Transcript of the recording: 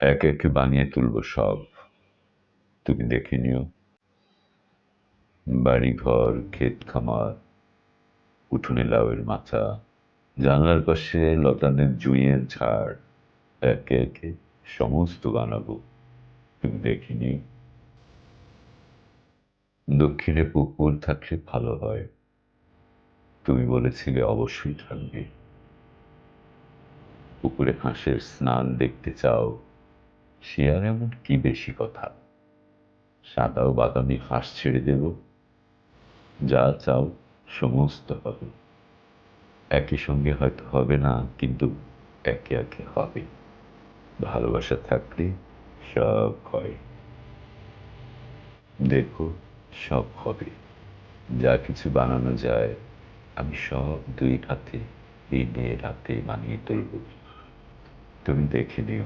একে একে বানিয়ে তুলবো সব। তুমি দেখে নিও। বাড়ি ঘর ক্ষেত খামার উঠোনে লাউয়ের মাথা, জানলার পাশে লতানের জুঁইয়ের ঝাড়, একে একে সমস্ত বানাবো। তুমি দেখে নিও। দক্ষিণে পুকুর থাকলে ভালো হয়। তুমি বলেছিলে অবশ্যই থাকবে। পুকুরে হাঁসের স্নান দেখতে চাও। সে আর এমন কি বেশি কথা? সাদা ও বাদামি হাঁস ছেড়ে দেব। যা চাও সমস্ত হবে। একই সঙ্গে হয়তো হবে না, কিন্তু একে একে হবে। ভালোবাসা থাকলে সব হয়। দেখো, সব হবে। যা কিছু বানানো যায়, আমি সব দুই হাতে দিনে রাতে বানিয়ে তুলব তুমি দেখে নিও।